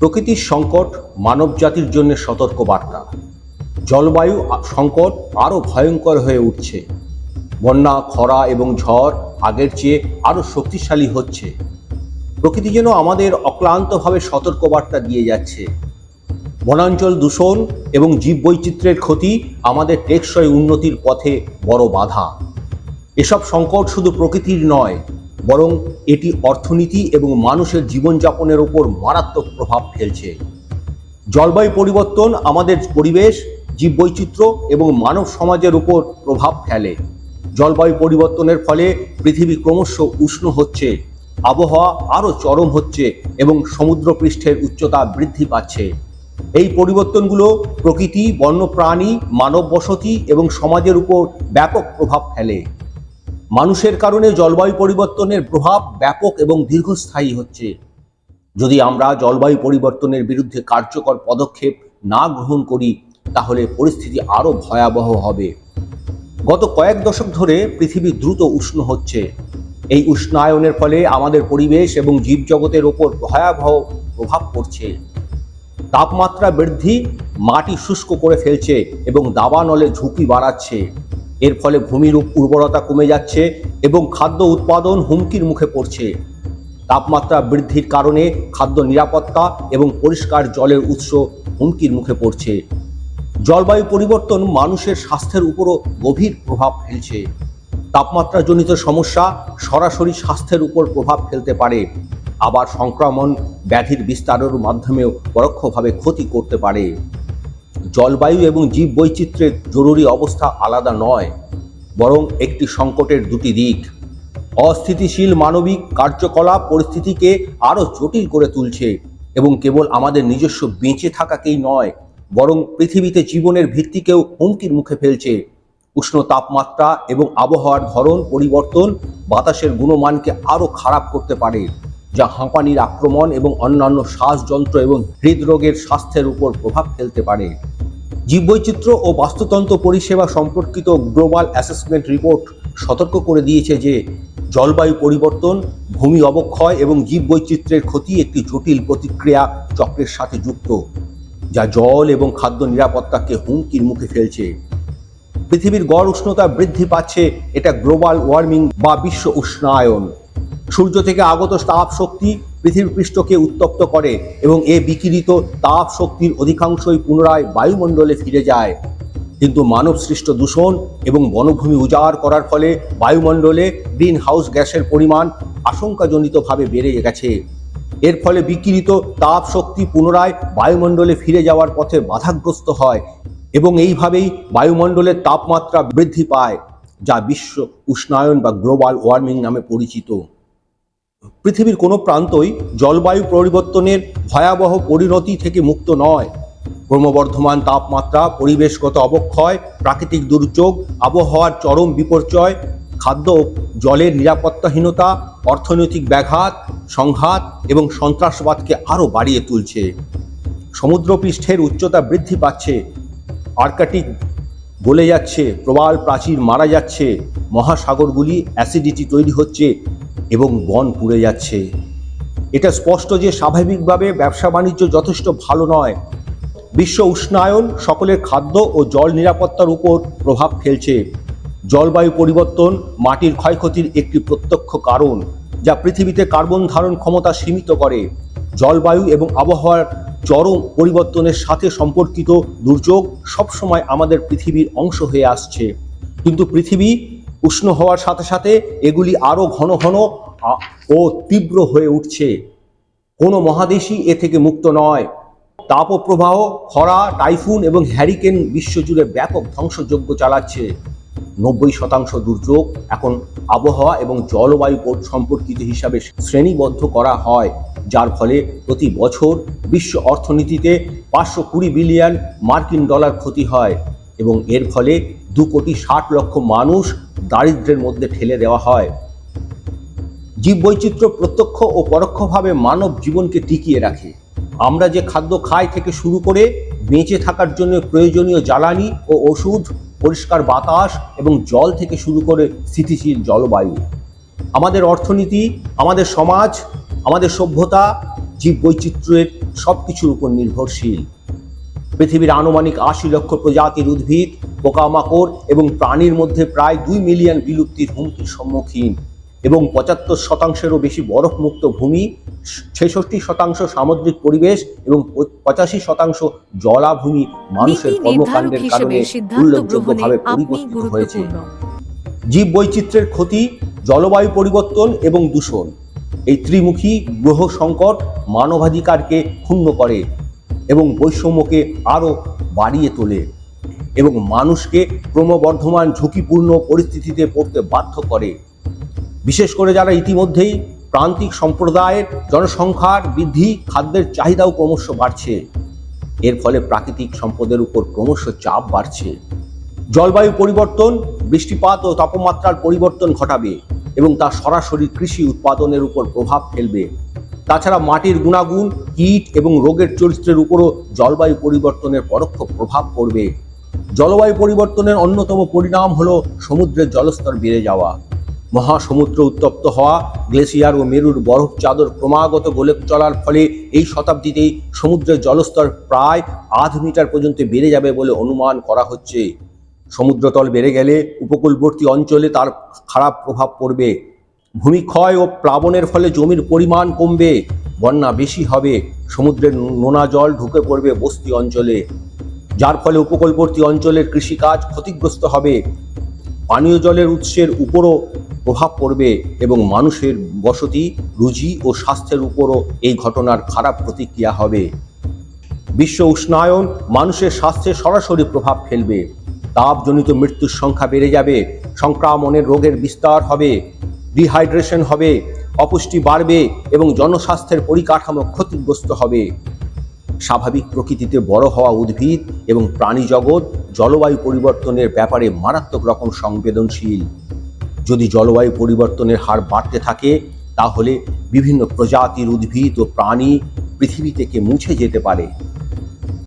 প্রকৃতির সংকট মানবজাতির জন্য সতর্ক বার্তা জলবায়ু সংকট আরও ভয়ঙ্কর হয়ে উঠছে। বন্যা, খরা এবং ঝড় আগের চেয়ে আরও শক্তিশালী হচ্ছে। প্রকৃতি যেন আমাদের অক্লান্তভাবে সতর্কবার্তা দিয়ে যাচ্ছে। বনাঞ্চল দূষণ এবং জীববৈচিত্র্যের ক্ষতি আমাদের টেকসই উন্নতির পথে বড় বাধা। এসব সংকট শুধু প্রকৃতির নয় বরং এটি অর্থনীতি এবং মানুষের জীবনযাপনের ওপর মারাত্মক প্রভাব ফেলছে। জলবায়ু পরিবর্তন আমাদের পরিবেশ, জীববৈচিত্র্য এবং মানব সমাজের উপর প্রভাব ফেলে। জলবায়ু পরিবর্তনের ফলে পৃথিবী ক্রমশ উষ্ণ হচ্ছে, আবহাওয়া আরও চরম হচ্ছে এবং সমুদ্রপৃষ্ঠের উচ্চতা বৃদ্ধি পাচ্ছে। এই পরিবর্তনগুলো প্রকৃতি, বন্যপ্রাণী মানব বসতি এবং সমাজের উপর ব্যাপক প্রভাব ফেলে। মানুষের কারণে জলবায়ু পরিবর্তনের প্রভাব ব্যাপক এবং দীর্ঘস্থায়ী হচ্ছে। যদি আমরা জলবায়ু পরিবর্তনের বিরুদ্ধে কার্যকর পদক্ষেপ না গ্রহণ করি, তাহলে পরিস্থিতি আরও ভয়াবহ হবে। গত কয়েক দশক ধরে পৃথিবী দ্রুত উষ্ণ হচ্ছে। এই উষ্ণায়নের ফলে আমাদের পরিবেশ এবং জীবজগতের ওপর ভয়াবহ প্রভাব পড়ছে। তাপমাত্রা বৃদ্ধি, মাটি শুষ্ক করে ফেলছে এবং দাবানলে ঝুঁকি বাড়াচ্ছে। এর ফলে ভূমির উর্বরতা কমে যাচ্ছে এবং খাদ্য উৎপাদন হুমকির মুখে পড়ছে। তাপমাত্রা বৃদ্ধির কারণে খাদ্য নিরাপত্তা এবং পরিষ্কার জলের উৎস হুমকির মুখে পড়ছে। জলবায়ু পরিবর্তন মানুষের স্বাস্থ্যের উপরও গভীর প্রভাব ফেলছে। তাপমাত্রাজনিত সমস্যা সরাসরি স্বাস্থ্যের উপর প্রভাব ফেলতে পারে। আবার সংক্রমণ ব্যাধির বিস্তারের মাধ্যমেও পরোক্ষভাবে ক্ষতি করতে পারে। জলবায়ু এবং জীব বৈচিত্র্যের জরুরি অবস্থা আলাদা নয়, বরং একটি সংকটের দুটি দিক। অস্থিতিশীল মানবিক কার্যকলাপ পরিস্থিতিকে আরও জটিল করে তুলছে এবং কেবল আমাদের নিজস্ব বেঁচে থাকাকেই নয়, বরং পৃথিবীতে জীবনের ভিত্তিকেও হুমকির মুখে ফেলছে। উষ্ণ তাপমাত্রা এবং আবহাওয়ার ধরন পরিবর্তন বাতাসের গুণমানকে আরও খারাপ করতে পারে। যা হাঁপানির আক্রমণ এবং অন্যান্য শ্বাসযন্ত্র এবং হৃদরোগের স্বাস্থ্যের উপর প্রভাব ফেলতে পারে। জীববৈচিত্র্য ও বাস্তুতন্ত্র পরিষেবা সম্পর্কিত গ্লোবাল অ্যাসেসমেন্ট রিপোর্ট সতর্ক করে দিয়েছে যে, জলবায়ু পরিবর্তন, ভূমি অবক্ষয় এবং জীববৈচিত্র্যের ক্ষতি একটি জটিল প্রতিক্রিয়া চক্রের সাথে যুক্ত, যা জল এবং খাদ্য নিরাপত্তাকে হুমকির মুখে ফেলছে। পৃথিবীর গড় উষ্ণতা বৃদ্ধি পাচ্ছে, এটা গ্লোবাল ওয়ার্মিং বা বিশ্ব উষ্ণায়ন। সূর্য থেকে আগত তাপ শক্তি পৃথিবীর পৃষ্ঠকে উত্তপ্ত করে এবং এ বিকিরিত তাপ শক্তির অধিকাংশই পুনরায় বায়ুমণ্ডলে ফিরে যায়। কিন্তু মানব সৃষ্ট দূষণ এবং বনভূমি উজাড় করার ফলে বায়ুমণ্ডলে গ্রিন হাউস গ্যাসের পরিমাণ আশঙ্কাজনিতভাবে বেড়ে গেছে। এর ফলে বিকিরিত তাপ শক্তি পুনরায় বায়ুমণ্ডলে ফিরে যাওয়ার পথে বাধাগ্রস্ত হয় এবং এইভাবেই বায়ুমণ্ডলের তাপমাত্রা বৃদ্ধি পায়, যা বিশ্ব উষ্ণায়ন বা গ্লোবাল ওয়ার্মিং নামে পরিচিত। পৃথিবীর কোনো প্রান্তই জলবায়ু পরিবর্তনের ভয়াবহ পরিণতি থেকে মুক্ত নয়। ক্রমবর্ধমান তাপমাত্রা, পরিবেশগত অবক্ষয়, প্রাকৃতিক দুর্যোগ, আবহাওয়ার চরম বিপর্যয়, খাদ্য জলের নিরাপত্তাহীনতা, অর্থনৈতিক ব্যাঘাত, সংঘাত এবং সন্ত্রাসবাদকে আরও বাড়িয়ে তুলছে। সমুদ্রপৃষ্ঠের উচ্চতা বৃদ্ধি পাচ্ছে, আর্কাটিক গলে যাচ্ছে, প্রবাল প্রাচীর মারা যাচ্ছে, মহাসাগরগুলি অ্যাসিডিটি তৈরি হচ্ছে এবং বন পুড়ে যাচ্ছে। এটা স্পষ্ট যে স্বাভাবিকভাবে ব্যবসা বাণিজ্য যথেষ্ট ভালো নয়। বিশ্ব উষ্ণায়ন সকলের খাদ্য ও জল নিরাপত্তার উপর প্রভাব ফেলছে। জলবায়ু পরিবর্তন মাটির ক্ষয়ক্ষতির একটি প্রত্যক্ষ কারণ, যা পৃথিবীতে কার্বন ধারণ ক্ষমতা সীমিত করে। জলবায়ু এবং আবহাওয়ার চরম পরিবর্তনের সাথে সম্পর্কিত দুর্যোগ সবসময় আমাদের পৃথিবীর অংশ হয়ে আসছে। কিন্তু পৃথিবী উষ্ণ হওয়ার সাথে সাথে এগুলি আরও ঘন ঘন ও তীব্র হয়ে উঠছে। কোনো মহাদেশই এ থেকে মুক্ত নয়। তাপপ্রবাহ, খরা, টাইফুন এবং হ্যারিকেন বিশ্বজুড়ে ব্যাপক ধ্বংসযজ্ঞ চালাচ্ছে। নব্বই শতাংশ দুর্যোগ এখন আবহাওয়া এবং জলবায়ু পর- সম্পর্কিত হিসাবে শ্রেণীবদ্ধ করা হয়, যার ফলে প্রতি বছর বিশ্ব অর্থনীতিতে পাঁচশো কুড়ি বিলিয়ন মার্কিন ডলার ক্ষতি হয় এবং এর ফলে দু কোটি ষাট লক্ষ মানুষ দারিদ্র্যের মধ্যে ঠেলে দেওয়া হয়। জীববৈচিত্র্য প্রত্যক্ষ ও পরোক্ষভাবে মানব জীবনকে টিকিয়ে রাখে। আমরা যে খাদ্য খাই থেকে শুরু করে বেঁচে থাকার জন্য প্রয়োজনীয় জ্বালানি ও ওষুধ, পরিষ্কার বাতাস এবং জল থেকে শুরু করে স্থিতিশীল জলবায়ু। আমাদের অর্থনীতি, আমাদের সমাজ, আমাদের সভ্যতা জীববৈচিত্র্যের সব কিছুর উপর নির্ভরশীল। পৃথিবীর আনুমানিক আশি লক্ষ প্রজাতির উদ্ভিদ পোকামাকড় এবং প্রাণীর মধ্যে প্রায় দুই মিলিয়ন বিলুপ্তির হুমকির সম্মুখীন এবং পঁচাত্তর শতাংশেরও বেশি বরফমুক্ত ভূমি ছেষট্টি শতাংশ সামুদ্রিক পরিবেশ এবং পঁচাশি শতাংশ জলাভূমি মানুষের কর্মকাণ্ডের কারণে উল্লেখযোগ্যভাবে পরিবর্তিত হয়েছে। জীব বৈচিত্র্যের ক্ষতি জলবায়ু পরিবর্তন এবং দূষণ। এই ত্রিমুখী গ্রহ সংকট মানবাধিকারকে ক্ষুণ্ণ করে এবং বৈষম্যকে আরও বাড়িয়ে তোলে। এবং মানুষকে ক্রমবর্ধমান ঝুঁকিপূর্ণ পরিস্থিতিতে পড়তে বাধ্য করে। বিশেষ করে যারা ইতিমধ্যেই প্রান্তিক সম্প্রদায়ের জনসংখ্যার বৃদ্ধি, খাদ্যের চাহিদাও ক্রমশ বাড়ছে। এর ফলে প্রাকৃতিক সম্পদের উপর ক্রমশ চাপ বাড়ছে। জলবায়ু পরিবর্তন, বৃষ্টিপাত ও তাপমাত্রার পরিবর্তন ঘটাবে এবং তা সরাসরি কৃষি উৎপাদনের উপর প্রভাব ফেলবে। তাছাড়া মাটির গুণাগুণ, কীট এবং রোগের চরিত্রের উপরও জলবায়ু পরিবর্তনের পরোক্ষ প্রভাব পড়বে। জলবায়ু পরিবর্তনের অন্যতম পরিণাম হলো সমুদ্রের জলস্তর বেড়ে যাওয়া। মহাসমুদ্র উত্তপ্ত হওয়া গ্লেসিয়ার ও মেরুর বরফ চাদর ক্রমাগত গলে চলার ফলে এই শতাব্দীতেই সমুদ্রের জলস্তর প্রায় আধ মিটার পর্যন্ত বেড়ে যাবে বলে অনুমান করা হচ্ছে। সমুদ্রতল বেড়ে গেলে উপকূলবর্তী অঞ্চলে তার খারাপ প্রভাব পড়বে। ভূমিক্ষয় ও প্লাবনের ফলে জমির পরিমাণ কমবে। বন্যা বেশি হবে। সমুদ্রের নোনা জল ঢুকে পড়বে বস্তি অঞ্চলে। যার ফলে উপকূলবর্তী অঞ্চলের কৃষিকাজ ক্ষতিগ্রস্ত হবে। পানীয় জলের উৎসের উপরও প্রভাব পড়বে এবং মানুষের বসতি, রুজি ও স্বাস্থ্যের উপরও এই ঘটনার খারাপ প্রতিক্রিয়া হবে। বিশ্ব উষ্ণায়ন মানুষের স্বাস্থ্যে সরাসরি প্রভাব ফেলবে। তাপজনিত মৃত্যুর সংখ্যা বেড়ে যাবে, সংক্রমণের রোগের বিস্তার হবে, ডিহাইড্রেশন হবে, অপুষ্টি বাড়বে এবং জনস্বাস্থ্যের পরিকাঠামো ক্ষতিগ্রস্ত হবে। স্বাভাবিক প্রকৃতিতে বড় হওয়া উদ্ভিদ এবং প্রাণী জগৎ জলবায়ু পরিবর্তনের ব্যাপারে মারাত্মক রকম সংবেদনশীল। যদি জলবায়ু পরিবর্তনের হার বাড়তে থাকে, তাহলে বিভিন্ন প্রজাতির উদ্ভিদ ও প্রাণী পৃথিবী থেকে মুছে যেতে পারে।